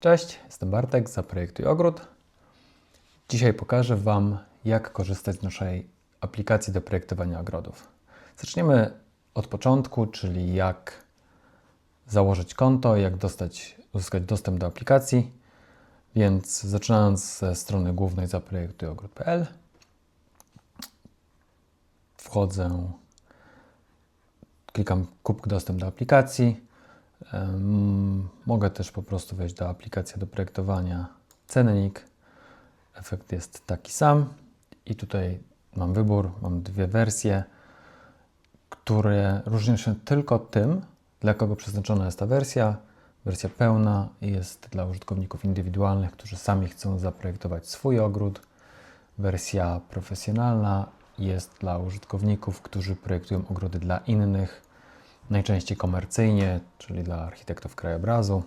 Cześć, jestem Bartek Zaprojektuj Ogród. Dzisiaj pokażę Wam, jak korzystać z naszej aplikacji do projektowania ogrodów. Zaczniemy od początku, czyli jak założyć konto, jak dostać, uzyskać dostęp do aplikacji. Więc zaczynając ze strony głównej zaprojektujogród.pl wchodzę, klikam kup dostęp do aplikacji. Mogę też po prostu wejść do aplikacji do projektowania cennik. Efekt jest taki sam i tutaj mam wybór, mam dwie wersje, które różnią się tylko tym, dla kogo przeznaczona jest ta wersja. Wersja pełna jest dla użytkowników indywidualnych, którzy sami chcą zaprojektować swój ogród. Wersja profesjonalna jest dla użytkowników, którzy projektują ogrody dla innych, najczęściej komercyjnie, czyli dla architektów krajobrazu.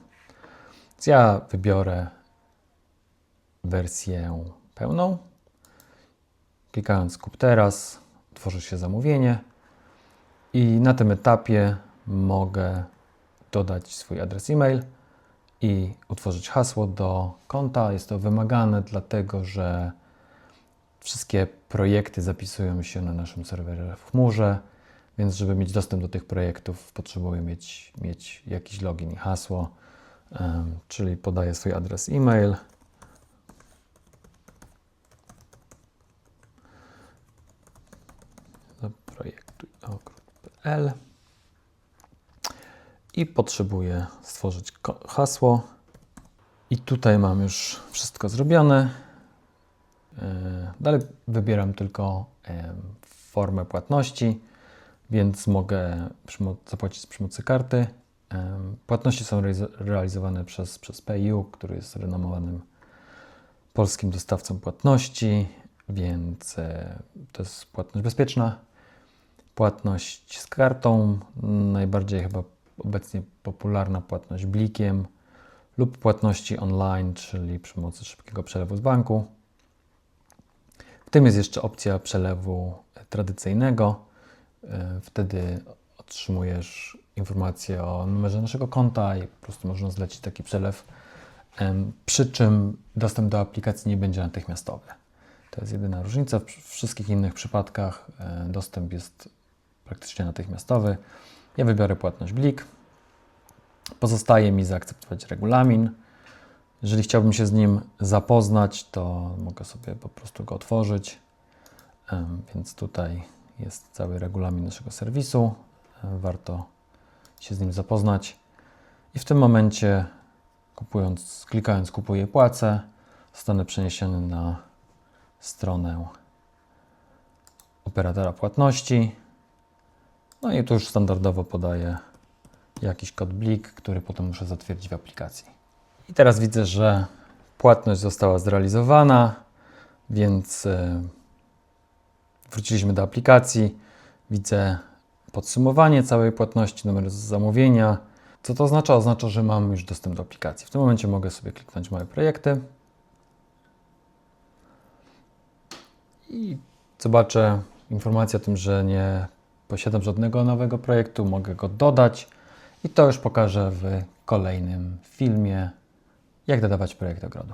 Więc ja wybiorę wersję pełną. Klikając kup teraz, tworzy się zamówienie i na tym etapie mogę dodać swój adres e-mail i utworzyć hasło do konta. Jest to wymagane, dlatego że wszystkie projekty zapisują się na naszym serwerze w chmurze, więc żeby mieć dostęp do tych projektów, potrzebuję mieć, mieć jakiś login i hasło, em, czyli podaję swój adres e-mail. projektujogród.pl i potrzebuję stworzyć hasło. I tutaj mam już wszystko zrobione. E, Dalej wybieram tylko formę płatności, więc mogę zapłacić z pomocy karty. Płatności są realizo- realizowane przez, przez PayU, który jest renomowanym polskim dostawcą płatności, więc e, to jest płatność bezpieczna. Płatność z kartą, najbardziej chyba obecnie popularna płatność blikiem lub płatności online, czyli przy pomocy szybkiego przelewu z banku. W tym jest jeszcze opcja przelewu tradycyjnego. E, Wtedy otrzymujesz informację o numerze naszego konta i po prostu można zlecić taki przelew. Przy czym dostęp do aplikacji nie będzie natychmiastowy. To jest jedyna różnica. W wszystkich innych przypadkach e, dostęp jest praktycznie natychmiastowy. Ja wybiorę płatność Blik. Pozostaje mi zaakceptować regulamin. Jeżeli chciałbym się z nim zapoznać, to mogę sobie po prostu go otworzyć. Więc tutaj jest cały regulamin naszego serwisu. Warto się z nim zapoznać. I w tym momencie, kupując, klikając kupuję płacę, zostanę przeniesiony na stronę operatora płatności. No i tu już standardowo podaję jakiś kod blik, który potem muszę zatwierdzić w aplikacji. I teraz widzę, że płatność została zrealizowana, więc e, wróciliśmy do aplikacji. Widzę podsumowanie całej płatności, numer zamówienia. Co to oznacza? Oznacza, że mam już dostęp do aplikacji. W tym momencie mogę sobie kliknąć moje projekty i zobaczę informację o tym, że nie posiadam żadnego nowego projektu, mogę go dodać i to już pokażę w kolejnym filmie, jak dodawać projekt ogrodu.